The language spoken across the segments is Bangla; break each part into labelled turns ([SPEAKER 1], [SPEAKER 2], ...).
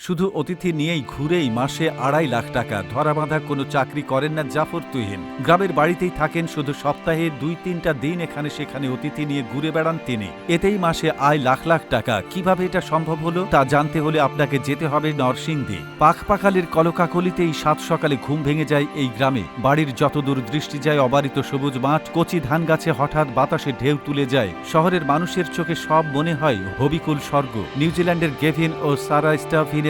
[SPEAKER 1] শুধু অতিথি নিয়েই ঘুরেই মাসে আড়াই লাখ টাকা ধরা বাঁধা কোনো চাকরি করেন না জাফর তুহিন। গ্রামের বাড়িতেই থাকেন শুধু সপ্তাহে দুই তিনটা দিন এখানে সেখানে অতিথি নিয়ে ঘুরে বেড়ান তিনি। এতেই মাসে আয় লাখ লাখ টাকা। কীভাবে এটা সম্ভব হলো, তা জানতে হলে আপনাকে যেতে হবে নরসিংদী। পাখপাখালির কলকাকলিতেই সাত সকালে ঘুম ভেঙে যায় এই গ্রামে। বাড়ির যতদূর দৃষ্টি যায়, অবারিত সবুজ মাঠ, কচি ধান গাছে হঠাৎ বাতাসে ঢেউ তুলে যায়। শহরের মানুষের চোখে সব মনে হয় হবিকুল স্বর্গ। নিউজিল্যান্ডের গেভিন ও সারা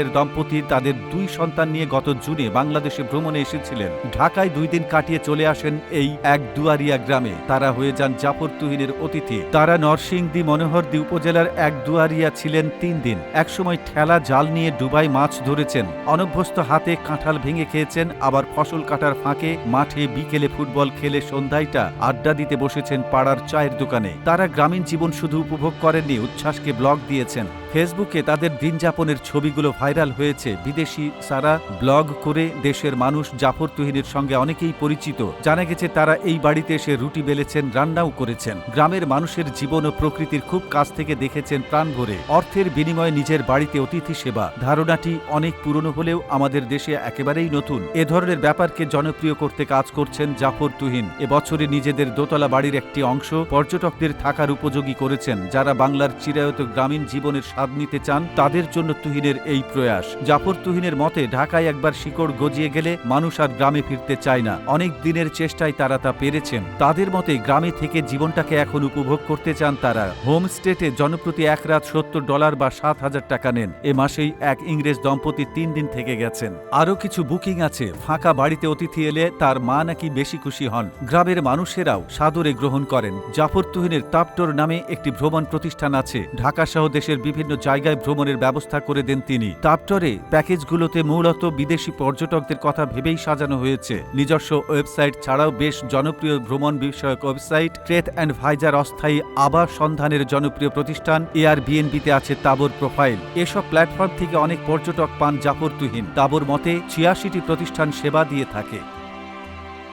[SPEAKER 1] স্টাফিনের দম্পতি তাদের দুই সন্তান নিয়ে গত জুনে বাংলাদেশে ভ্রমণে এসেছিলেন। ঢাকায় দুই দিন কাটিয়ে চলে আসেন এই এক দুয়ারিয়া গ্রামে। তারা হয়ে যান জাফর তুহিনের অতিথি। তারা নরসিংদী মনোহরদী উপজেলার এক দুয়ারিয়া ছিলেন তিন দিন। একসময় ঠেলা জাল নিয়ে ডুবাই মাছ ধরেছেন। অনভ্যস্ত হাতে কাঁঠাল ভেঙে খেয়েছেন। আবার ফসল কাটার ফাঁকে মাঠে বিকেলে ফুটবল খেলে সন্ধ্যায়টা আড্ডা দিতে বসেছেন পাড়ার চায়ের দোকানে। তারা গ্রামীণ জীবন শুধু উপভোগ করেননি, উচ্ছ্বাসকে ব্লগ দিয়েছেন। ফেসবুকে তাদের দিনযাপনের ছবিগুলো ভাইরাল হয়েছে। বিদেশি সারা ব্লগ করে দেশের মানুষ জাফর তুহিনের সঙ্গে অনেকেই পরিচিত। জানা গেছে তারা এই বাড়িতে এসে রুটি বেলেছেন, রান্নাও করেছেন। গ্রামের মানুষের জীবন ও প্রকৃতির খুব কাছ থেকে দেখেছেন প্রাণ ভরে। অর্থের বিনিময়ে নিজের বাড়িতে অতিথি সেবা। ধারণাটি অনেক পুরনো হলেও আমাদের দেশে একেবারেই নতুন। এ ধরনের ব্যাপারকে জনপ্রিয় করতে কাজ করছেন জাফর তুহিন। এবছরে নিজেদের দোতলা বাড়ির একটি অংশ পর্যটকদের থাকার উপযোগী করেছেন, যারা বাংলার চিরায়ত গ্রামীণ জীবনের স্বাদ নিতে চান, তাদের জন্য তুহিনের এই প্রয়াস। জাফর তুহিনের মতে, ঢাকায় একবার শিকড় গজিয়ে গেলে মানুষ আর গ্রামে ফিরতে চায় না। অনেক দিনের চেষ্টায় তারা তা পেরেছেন। তাদের মতে, গ্রামে থেকে জীবনটাকে এখন উপভোগ করতে চান তারা। হোম স্টেটে জনপ্রতি এক রাত সত্তর ডলার বা সাত হাজার টাকা নেন। এ মাসেই এক ইংরেজ দম্পতি তিন দিন থেকে গেছেন। আরও কিছু বুকিং আছে। ফাঁকা বাড়িতে অতিথি এলে তার মা নাকি বেশি খুশি হন। গ্রামের মানুষেরাও সাদরে গ্রহণ করেন। জাফর তুহিনের তাপটোর নামে একটি ভ্রমণ প্রতিষ্ঠান আছে। ঢাকা সহ দেশের বিভিন্ন জায়গায় ভ্রমণের ব্যবস্থা করে দেন তিনি। তাপটরে প্যাকেজগুলোতে মূলত বিদেশি পর্যটকদের কথা ভেবেই সাজানো হয়েছে। নিজস্ব ওয়েবসাইট ছাড়াও বেশ জনপ্রিয় ভ্রমণ বিষয়ক ওয়েবসাইট ট্রেথ অ্যান্ড ভাইজার অস্থায়ী আবাস সন্ধানের জনপ্রিয় প্রতিষ্ঠান এয়ার বিএনপিতে আছে তাবর প্রোফাইল। এসব প্ল্যাটফর্ম থেকে অনেক পর্যটক পান জাফর তুহিন তাবর মতে ছিয়াশিটি প্রতিষ্ঠান সেবা দিয়ে থাকে।